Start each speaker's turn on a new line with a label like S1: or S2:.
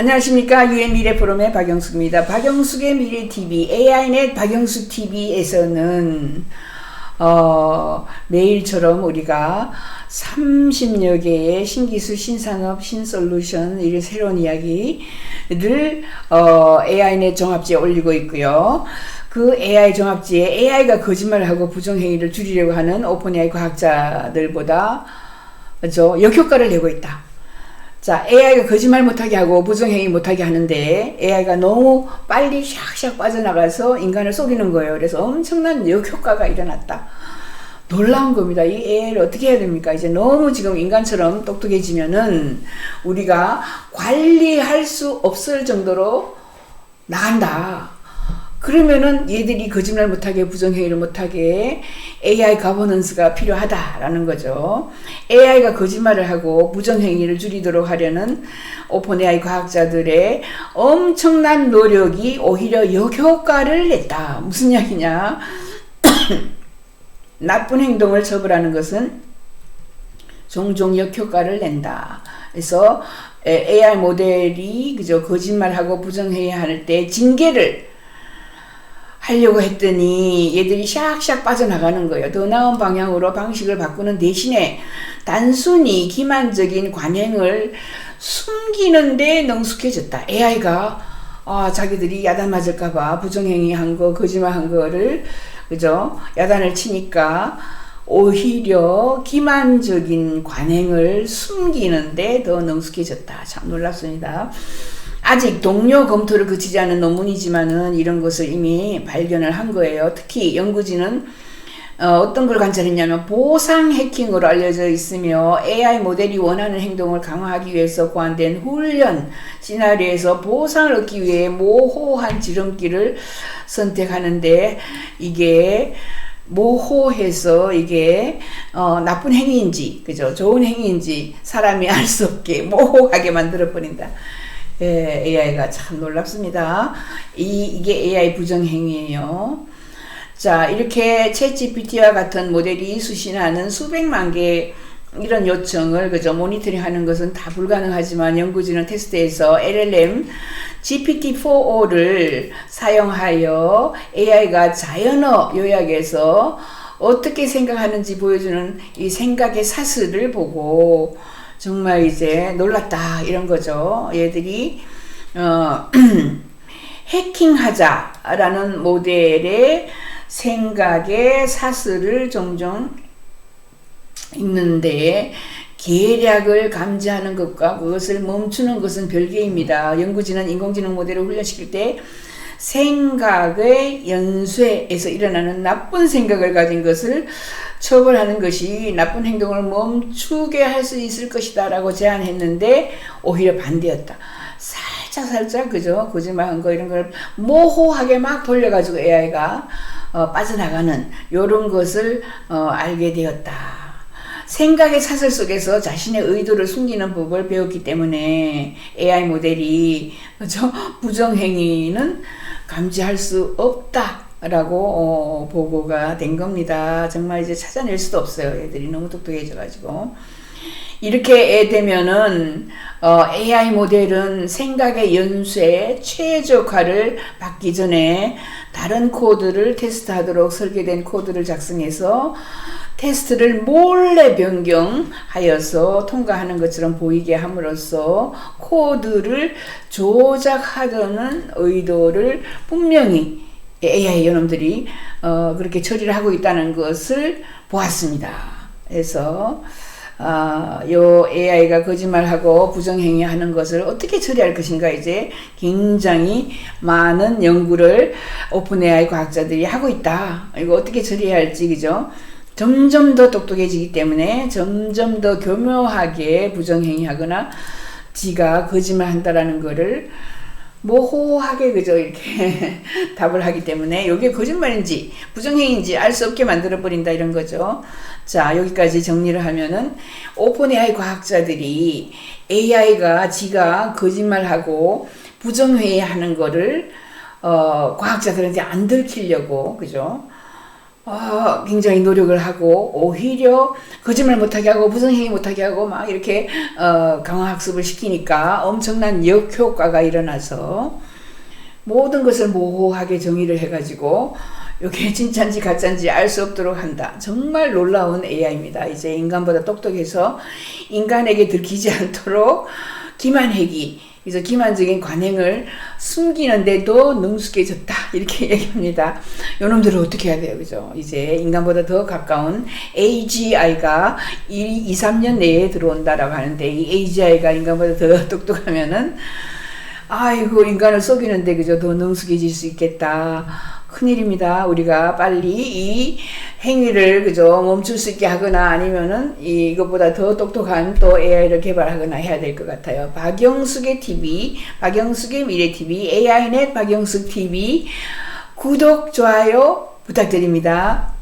S1: 안녕하십니까 유엔 미래 포럼의 박영숙입니다. 박영숙의 미래 TV AI넷 박영숙 TV에서는 어, 매일처럼 우리가 30여 개의 신기술, 신산업, 신솔루션 이런 새로운 이야기를 어, AI넷 종합지에 올리고 있고요. 그 AI 종합지에 AI가 거짓말하고 부정행위를 줄이려고 하는 오픈 AI 과학자들보다 저 역효과를 내고 있다. 자, AI가 거짓말 못하게 하고 부정행위 못하게 하는데 AI가 너무 빨리 샥샥 빠져나가서 인간을 속이는 거예요. 그래서 엄청난 역효과가 일어났다. 놀라운 겁니다. 이 AI를 어떻게 해야 됩니까? 이제 너무 지금 인간처럼 똑똑해지면은 우리가 관리할 수 없을 정도로 나간다. 그러면은 얘들이 거짓말 못하게 부정행위를 못하게 AI 가버넌스가 필요하다라는 거죠. AI가 거짓말을 하고 부정행위를 줄이도록 하려는 오픈 AI 과학자들의 엄청난 노력이 오히려 역효과를 냈다. 무슨 이야기냐? 나쁜 행동을 처벌하는 것은 종종 역효과를 낸다. 그래서 AI 모델이 그저 거짓말하고 부정행위 할 때 징계를 하려고 했더니 얘들이 샥샥 빠져나가는 거예요. 더 나은 방향으로 방식을 바꾸는 대신에 단순히 기만적인 관행을 숨기는데 능숙해졌다. AI가 아, 자기들이 야단 맞을까봐 부정행위 한 거, 거짓말 한 거를, 그죠? 야단을 치니까 오히려 기만적인 관행을 숨기는데 더 능숙해졌다. 참 놀랍습니다. 아직 동료 검토를 거치지 않은 논문이지만은 이런 것을 이미 발견을 한 거예요. 특히 연구진은 어, 떤걸 관찰했냐면 보상 해킹으로 알려져 있으며 AI 모델이 원하는 행동을 강화하기 위해서 고안된 훈련 시나리오에서 보상을 얻기 위해 모호한 지름길을 선택하는데 이게 모호해서 이게 어, 나쁜 행위인지 그죠 좋은 행위인지 사람이 알 수 없게 모호하게 만들어 버린다. 예, AI가 참 놀랍습니다. 이, 이게 AI 부정행위예요. 자, 이렇게 챗 GPT와 같은 모델이 수신하는 수백만 개 이런 요청을 그저 모니터링 하는 것은 다 불가능하지만 연구진은 테스트에서 LLM GPT-4o를 사용하여 AI가 자연어 요약에서 어떻게 생각하는지 보여주는 이 생각의 사슬을 보고 정말 이제 놀랐다 이런 거죠. 얘들이 어, 해킹하자라는 모델의 생각의 사슬을 종종 읽는데 계략을 감지하는 것과 그것을 멈추는 것은 별개입니다. 연구진은 인공지능 모델을 훈련시킬 때 생각의 연쇄에서 일어나는 나쁜 생각을 가진 것을 처벌하는 것이 나쁜 행동을 멈추게 할 수 있을 것이다 라고 제안했는데 오히려 반대였다. 살짝 살짝 그죠 거짓말한 거 이런 걸 모호하게 막 돌려가지고 AI가 어, 빠져나가는 이런 것을 어, 알게 되었다. 생각의 사슬 속에서 자신의 의도를 숨기는 법을 배웠기 때문에 AI 모델이 그죠 부정행위는 감지할 수 없다. 라고 어, 보고가 된 겁니다. 정말 이제 찾아낼 수도 없어요. 애들이 너무 똑똑해져가지고. 이렇게 되면은 어, AI 모델은 생각의 연수에 최적화를 받기 전에 다른 코드를 테스트하도록 설계된 코드를 작성해서 테스트를 몰래 변경하여서 통과하는 것처럼 보이게 함으로써 코드를 조작하려는 의도를 분명히 AI 연놈들이 어, 그렇게 처리를 하고 있다는 것을 보았습니다. 그래서 어, 요 AI가 거짓말하고 부정행위하는 것을 어떻게 처리할 것인가 이제 굉장히 많은 연구를 오픈 AI 과학자들이 하고 있다. 이거 어떻게 처리해야 할지 그죠? 점점 더 똑똑해지기 때문에 점점 더 교묘하게 부정행위하거나 지가 거짓말한다라는 거를 모호하게 그저 이렇게 답을 하기 때문에 이게 거짓말인지 부정행인지 알 수 없게 만들어 버린다 이런 거죠. 자 여기까지 정리를 하면은 오픈 AI 과학자들이 AI가 지가 거짓말하고 부정회의하는 거를 어, 과학자들한테 안 들키려고 그죠? 어, 굉장히 노력을 하고 오히려 거짓말 못하게 하고 부정행위 못하게 하고 막 이렇게 어, 강화학습을 시키니까 엄청난 역효과가 일어나서 모든 것을 모호하게 정의를 해가지고 이게 진짜인지 가짜인지 알 수 없도록 한다. 정말 놀라운 AI입니다. 이제 인간보다 똑똑해서 인간에게 들키지 않도록 기만행위, 그래서 기만적인 관행을 숨기는데도 능숙해졌다. 이렇게 얘기합니다. 요놈들을 어떻게 해야 돼요? 그죠? 이제 인간보다 더 가까운 AGI가 2, 3년 내에 들어온다라고 하는데 이 AGI가 인간보다 더 똑똑하면은 아이고 인간을 속이는데 그저 더 능숙해질 수 있겠다. 큰일입니다. 우리가 빨리 이 행위를 그저 멈출 수 있게 하거나 아니면은 이것보다 더 똑똑한 또 AI를 개발하거나 해야 될 것 같아요. 박영숙의 TV, 박영숙의 미래 TV, AI넷 박영숙 TV 구독 좋아요 부탁드립니다.